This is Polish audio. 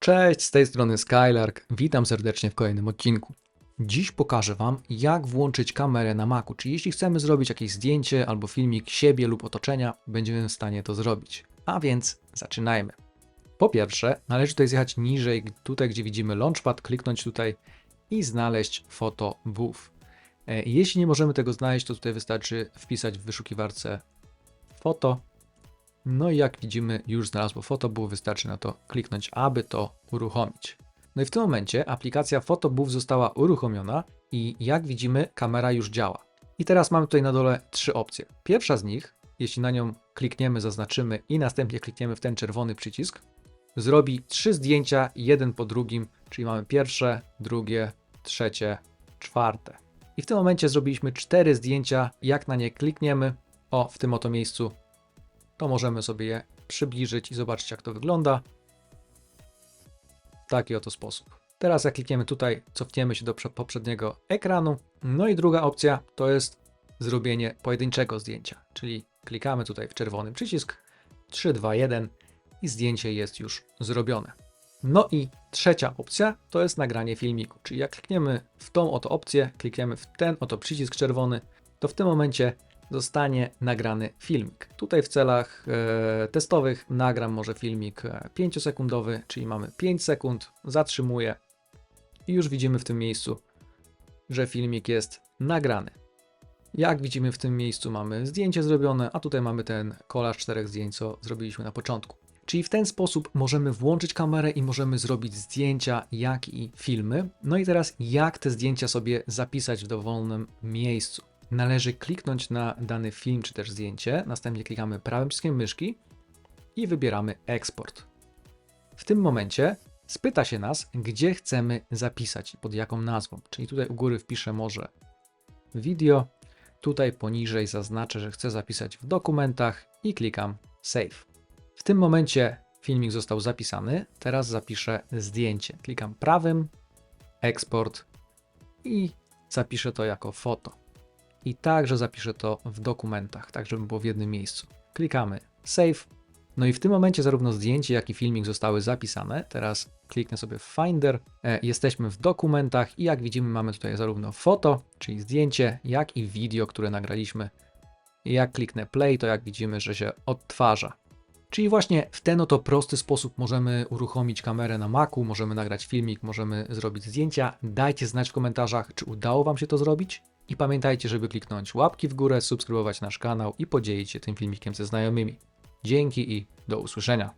Cześć, z tej strony Skylark. Witam serdecznie w kolejnym odcinku. Dziś pokażę Wam, jak włączyć kamerę na Macu. Czy jeśli chcemy zrobić jakieś zdjęcie albo filmik siebie lub otoczenia, będziemy w stanie to zrobić. A więc zaczynajmy. Po pierwsze, należy tutaj zjechać niżej, tutaj gdzie widzimy Launchpad, kliknąć tutaj i znaleźć Photo Booth. E, Jeśli nie możemy tego znaleźć, to tutaj wystarczy wpisać w wyszukiwarce foto no i jak widzimy, już znalazło Photobooth, wystarczy na to kliknąć, aby to uruchomić. No i w tym momencie aplikacja Photobooth została uruchomiona i jak widzimy, kamera już działa. I teraz mamy tutaj na dole trzy opcje. Pierwsza z nich, jeśli na nią klikniemy, zaznaczymy i następnie klikniemy w ten czerwony przycisk, zrobi trzy zdjęcia, jeden po drugim, czyli mamy pierwsze, drugie, trzecie, czwarte. I w tym momencie zrobiliśmy cztery zdjęcia. Jak na nie klikniemy, o, w tym oto miejscu, to możemy sobie je przybliżyć i zobaczyć, jak to wygląda. W taki oto sposób. Teraz jak klikniemy tutaj, cofniemy się do prze- poprzedniego ekranu. No i druga opcja to jest zrobienie pojedynczego zdjęcia, czyli klikamy tutaj w czerwony przycisk 3, 2, 1 i zdjęcie jest już zrobione. No i trzecia opcja to jest nagranie filmiku, czyli jak klikniemy w tą oto opcję, klikniemy w ten oto przycisk czerwony, to w tym momencie zostanie nagrany filmik. Tutaj w celach e, testowych nagram może filmik 5-sekundowy, czyli mamy 5 sekund, zatrzymuję i już widzimy w tym miejscu, że filmik jest nagrany. Jak widzimy w tym miejscu mamy zdjęcie zrobione, a tutaj mamy ten kolaż czterech zdjęć, co zrobiliśmy na początku. Czyli w ten sposób możemy włączyć kamerę i możemy zrobić zdjęcia, jak i filmy. No i teraz jak te zdjęcia sobie zapisać w dowolnym miejscu należy kliknąć na dany film czy też zdjęcie, następnie klikamy prawym przyciskiem myszki i wybieramy eksport. W tym momencie spyta się nas, gdzie chcemy zapisać pod jaką nazwą. Czyli tutaj u góry wpiszę może video, tutaj poniżej zaznaczę, że chcę zapisać w dokumentach i klikam save. W tym momencie filmik został zapisany, teraz zapiszę zdjęcie. Klikam prawym, eksport i zapiszę to jako foto i także zapiszę to w dokumentach, tak żeby było w jednym miejscu. Klikamy Save. No i w tym momencie zarówno zdjęcie, jak i filmik zostały zapisane. Teraz kliknę sobie w Finder. E, jesteśmy w dokumentach i jak widzimy mamy tutaj zarówno foto, czyli zdjęcie, jak i video, które nagraliśmy. Jak kliknę Play, to jak widzimy, że się odtwarza. Czyli właśnie w ten oto prosty sposób możemy uruchomić kamerę na Macu, możemy nagrać filmik, możemy zrobić zdjęcia. Dajcie znać w komentarzach, czy udało Wam się to zrobić. I pamiętajcie, żeby kliknąć łapki w górę, subskrybować nasz kanał i podzielić się tym filmikiem ze znajomymi. Dzięki i do usłyszenia.